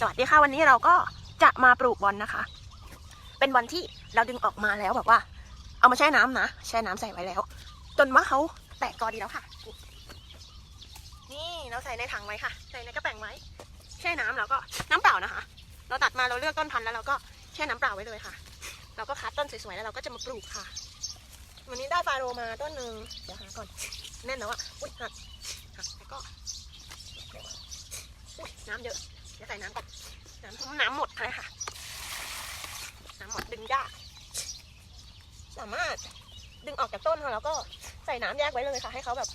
สวัสดีค่ะวันนี้เราก็จะมาปลูกบอลนะคะ เป็นบอลที่เราดึงออกมาแล้วแบบว่า เอามาแช่น้ำนะแช่น้ำใส่ไว้แล้ว จนว่าเขาแตกกอดีแล้วค่ะ นี่เราใส่ในถังไว้ค่ะ ใส่ในกระแป้งไว้ แช่น้ำแล้วก็น้ำเปล่านะคะ เราตัดมาเราเลือกต้นพันธุ์แล้วเราก็แช่น้ำเปล่าไว้เลยค่ะ เราก็คัดต้นสวยๆแล้วเราก็จะมาปลูกค่ะ วันนี้ได้ฟาโรมาต้นหนึ่งเดี๋ยวหาก่อนแน่นแล้วอะอุ้ยหักหักแล้วก็อุ้ยน้ำเยอะ เดี๋ยวใส่น้ำก่อนน้ำน้ำหมดเลยค่ะน้ำหมดดึงยากสามารถดึงออกจากต้นค่ะแล้วก็ใส่น้ำแยกไว้เลยค่ะ ให้เขาแบบ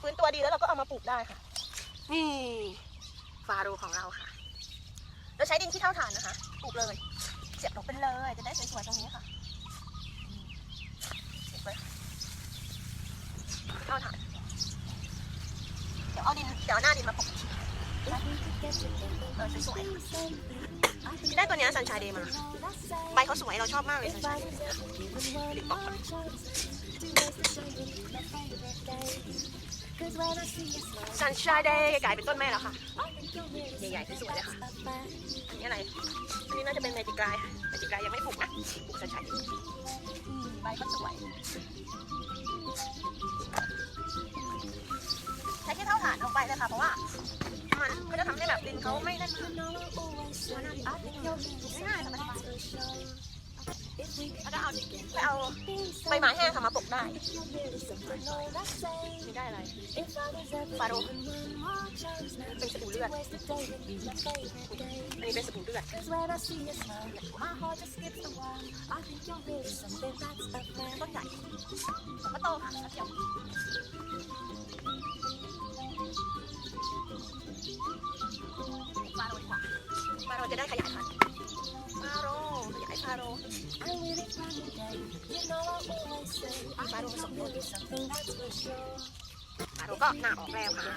ฟื้นตัวดีแล้วเราก็เอามาปลูกได้ค่ะ นี่ฟาโรของเราค่ะเราใช้ดินที่เท่าฐานนะคะปลูกเลยเสียบลงไปเลยจะได้สวยๆตรงนี้ค่ะเสียบไว้เท่าฐานเดี๋ยวเอาดินเดี๋ยวหน้าดินมาปลูก เออสวยๆได้ตัวเนี้สันชายเดย์มา ใบเขาสวยเราชอบมากเลยสันชายเดย์ดิบออกก่อนสันชายเดย์กลายเป็นต้นแม่แล้วค่ะ ใหญ่ๆสวยๆเลยค่ะ อันนี้อะไร อันนี้น่าจะเป็นเมจิกายเมจิกายยังไม่ปลูกนะปลูกสันชายเดย์ใบก็สวยใช้แค่เท่าฐานลงไปเลยค่ะเพราะว่า ก็จะทำให้แบบดินเขาไม่นั่นมากง่ายๆสบายๆแล้วก็เอาไปเอาใบไม้แห้งค่ะมาปลูกได้นี่ได้อะไรฟาโรเป็นสบู่เลือด อันนี้เป็นสบู่เลือดต้นใหญ่แล้วก็โตค่ะแล้วเดี๋ยว จะได้ขยายพันธุ์ฟาโรขยายฟาโรฟาโรผสมด้วยฟาโรก็หน้าออกแล้วค่ะ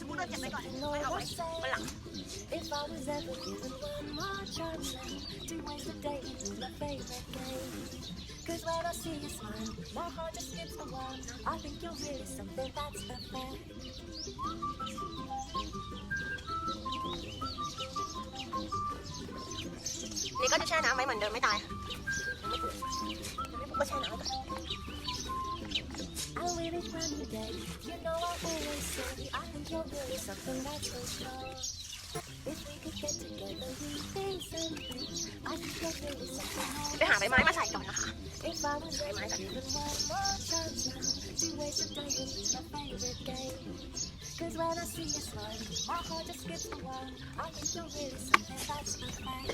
สบู่เลือดเก็บไว้ก่อนไว้เอาไว้วันหลัง If I was ever given one more chance now to waste a day into my favorite game. Cause when I see you smile, my heart just skips a while. I think you're really something that's a ก็จะแช่น้ำไว้เหมือนเดิมไม่ตายค่ะยังไม่ปลูกยังไม่ปลูกก็แช่น้ำไว้ก่อน I really plan your day. You know I always say I think you're really something that's for sure. If we could get together, we'd be something. I think you're really something. ไปหาใบไม้มาใส่ก่อนนะคะ If I was ever given one more chance now to waste a day into my favorite game. Cause when I see you smile, my heart just skips a while. I think you're really something that's a fact.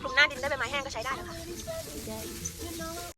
คลุมหน้าดินได้วยใบไม้แห้งก็ใช้ได้นะคะ